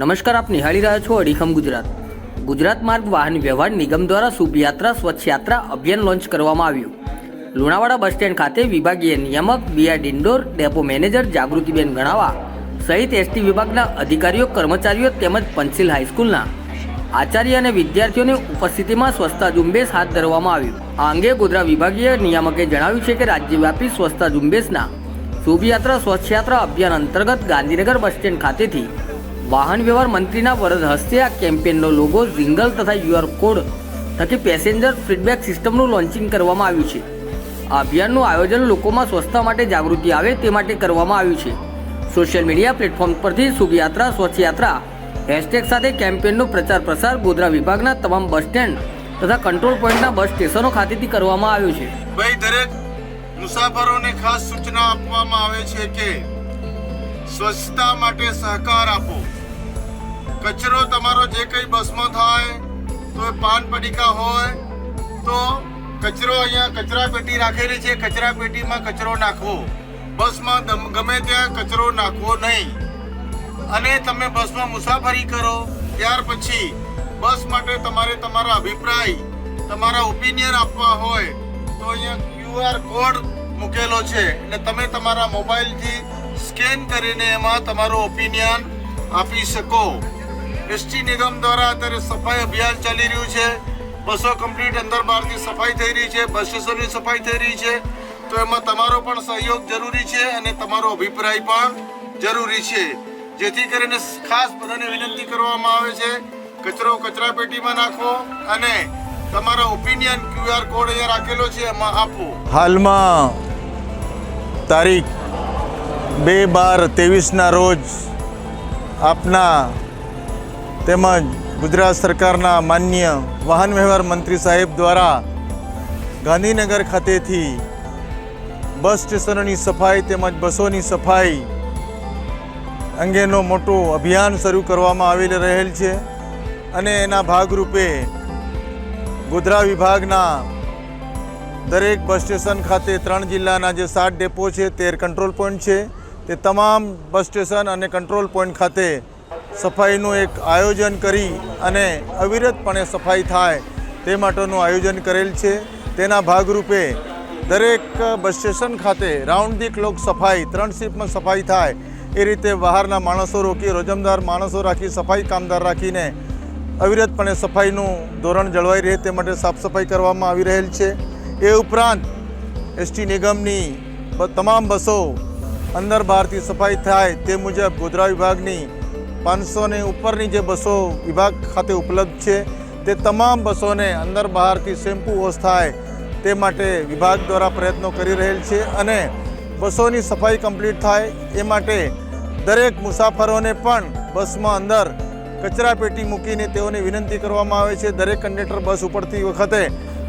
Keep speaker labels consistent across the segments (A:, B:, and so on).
A: નમસ્કાર, આપ નિહાળી રહ્યા છો અડીખમ ગુજરાત. ગુજરાત માર્ગ વાહન વ્યવહાર નિગમ દ્વારા શુભયાત્રા સ્વચ્છ યાત્રા અભિયાન લોન્ચ કરવામાં આવ્યું. લુણાવાડા બસ સ્ટેન્ડ ખાતે વિભાગીય નિયામક BR Dindor depot manager Jagrutiben Ganava સહિત એસટી વિભાગના અધિકારીઓ, કર્મચારીઓ તેમજ પંચિલ હાઈસ્કૂલના આચાર્ય અને વિદ્યાર્થીઓની ઉપસ્થિતિમાં સ્વચ્છતા ઝુંબેશ હાથ ધરવામાં આવ્યું. આ અંગે ગોધરા વિભાગીય નિયામકે જણાવ્યું છે કે રાજ્યવ્યાપી સ્વચ્છતા ઝુંબેશના શુભયાત્રા, સ્વચ્છયાત્રા અભિયાન અંતર્ગત ગાંધીનગર બસ સ્ટેન્ડ ખાતેથી વાહન વ્યવહાર મંત્રીના વરદ હસ્તે આ કેમ્પેનનો લોગો ઝિંગલ તથા યુઆર કોડ થકી પેસેન્જર ફીડબેક સિસ્ટમનું લોન્ચિંગ કરવામાં આવ્યું છે. આ અભિયાનનું આયોજન લોકોમાં સ્વચ્છતા માટે જાગૃતિ આવે તે માટે કરવામાં આવ્યું છે. સોશિયલ મીડિયા પ્લેટફોર્મ પરથી શુભયાત્રા, સ્વચ્છયાત્રા, હેશટેગ સાથે કેમ્પેનનો પ્રચાર પ્રસાર ગોધરા વિભાગના તમામ બસ સ્ટેન્ડ તથા કંટ્રોલ પોઈન્ટના બસ સ્ટેશનો ખાતેથી કરવામાં આવ્યો છે.
B: ભાઈ, દરેક મુસાફરોને ખાસ સૂચના આપવામાં આવે છે કે સ્વચ્છતા માટે સહકાર આપો. કચરો તમારો જે કંઈ બસમાં થાય, તો પાન પડીકા હોય, તો કચરો અહીંયા કચરા પેટી રાખેલી છે, કચરા પેટીમાં કચરો નાખવો. બસમાં ગમે ત્યાં કચરો નાખવો નહીં. અને તમે બસમાં મુસાફરી કરો, ત્યાર પછી બસ માટે તમારે તમારા અભિપ્રાય, તમારા ઓપિનિયન આપવા હોય, તો અહીંયા ક્યુઆર કોડ મૂકેલો છે. એટલે તમે તમારા મોબાઈલથી સ્કેન કરીને એમાં તમારો ઓપિનિયન આપી શકો. એસટી નિગમ દ્વારા અત્યારે સફાઈ અભિયાન ચાલી રહ્યું છે. બસો કમ્પ્લીટ અંદર બહારથી સફાઈ થઈ રહી છે. બસ સફાઈ થઈ રહી છે. તો એમાં તમારો પણ સહયોગ જરૂરી છે અને તમારો અભિપ્રાય પણ જરૂરી છે. જેથી કરીને ખાસ બધાને વિનંતી કરવામાં આવે છે, કચરો કચરા પેટીમાં નાખો અને તમારો ઓપિનિયન ક્યુઆર કોડ અહીંયા રાખેલો છે, એમાં આપો. હાલમાં તારીખ બે બાર ત્રેવીસના રોજ આપના તેમજ ગુજરાત સરકારના માન્ય વાહન વ્યવહાર મંત્રી સાહેબ દ્વારા ગાંધીનગર ખાતેથી બસ સ્ટેશનોની સફાઈ તેમજ બસોની સફાઈ અંગેનો મોટો અભિયાન શરૂ કરવામાં આવેલ રહેલ છે અને એના ભાગરૂપે ગોધરા વિભાગના દરેક બસ સ્ટેશન ખાતે ત્રણ જિલ્લાના જે સાત ડેપો છે તેર કંટ્રોલ પોઈન્ટ છે. તે તમામ બસ સ્ટેશન અને કંટ્રોલ પોઈન્ટ ખાતે સફાઈનું એક આયોજન કરી અને અવિરતપણે સફાઈ થાય તે માટેનું આયોજન કરેલ છે. તેના ભાગરૂપે દરેક બસ સ્ટેશન ખાતે રાઉન્ડ ધી ક્લોક સફાઈ, ત્રણ શિફ્ટમાં સફાઈ થાય. એ રીતે બહારના માણસો રોકી, રોજમદાર માણસો રાખી, સફાઈ કામદાર રાખીને અવિરતપણે સફાઈનું ધોરણ જળવાઈ રહે તે માટે સાફ સફાઈ કરવામાં આવી રહેલ છે. એ ઉપરાંત એસટી નિગમની તમામ બસો અંદર બહારથી સફાઈ થાય તે મુજબ ગોધરા વિભાગની પાંચસો ને ઉપરની જે બસો વિભાગ ખાતે ઉપલબ્ધ છે, તે તમામ બસોને અંદર બહારથી શેમ્પુ વોશ થાય તે માટે વિભાગ દ્વારા પ્રયત્નો કરી રહેલ છે અને બસોની સફાઈ કમ્પ્લીટ થાય એ માટે દરેક મુસાફરોને પણ બસમાં અંદર કચરા પેટી મૂકીને તેઓને વિનંતી કરવામાં આવે છે. દરેક કંડક્ટર બસ ઉપરથી વખતે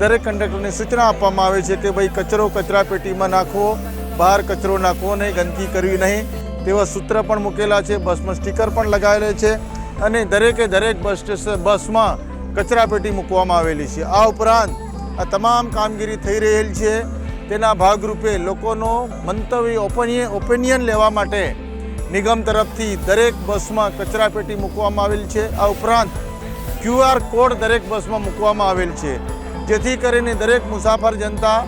B: દરેક કંડક્ટરને સૂચના આપવામાં આવે છે કે ભાઈ કચરો કચરા પેટીમાં નાખવો બહાર કચરો નાખવો નહીં ગંદકી કરવી નહીં. તેવા સૂત્ર પણ મૂકેલા છે, બસમાં સ્ટીકર પણ લગાવેલા છે અને દરેકે દરેક બસ સ્ટેશન બસમાં કચરાપેટી મૂકવામાં આવેલી છે. આ ઉપરાંત આ તમામ કામગીરી થઈ રહેલ છે. તેના ભાગરૂપે લોકોનો મંતવ્ય ઓપિનિયન ઓપિનિયન લેવા માટે નિગમ તરફથી દરેક બસમાં કચરાપેટી મૂકવામાં આવેલ છે. આ ઉપરાંત ક્યુઆર કોડ દરેક બસમાં મૂકવામાં આવેલ છે. જેથી કરીને દરેક મુસાફર જનતા,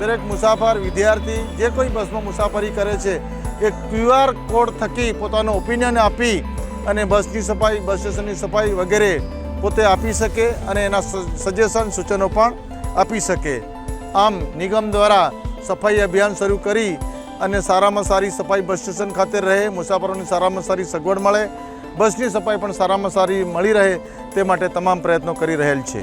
B: દરેક મુસાફર વિદ્યાર્થી જે કોઈ બસમાં મુસાફરી કરે છે એ ક્યુઆર કોડ થકી પોતાનો ઓપિનિયન આપી અને બસની સફાઈ બસ સ્ટેશનની સફાઈ વગેરે પોતે આપી શકે અને એના સજેશન સૂચનો પણ આપી શકે. આમ નિગમ દ્વારા સફાઈ અભિયાન શરૂ કરી અને સારામાં સારી સફાઈ બસ સ્ટેશન ખાતે રહે, મુસાફરોની સારામાં સારી સગવડ મળે બસની સફાઈ પણ સારામાં સારી મળી રહે તે માટે તમામ પ્રયત્નો કરી રહેલ છે.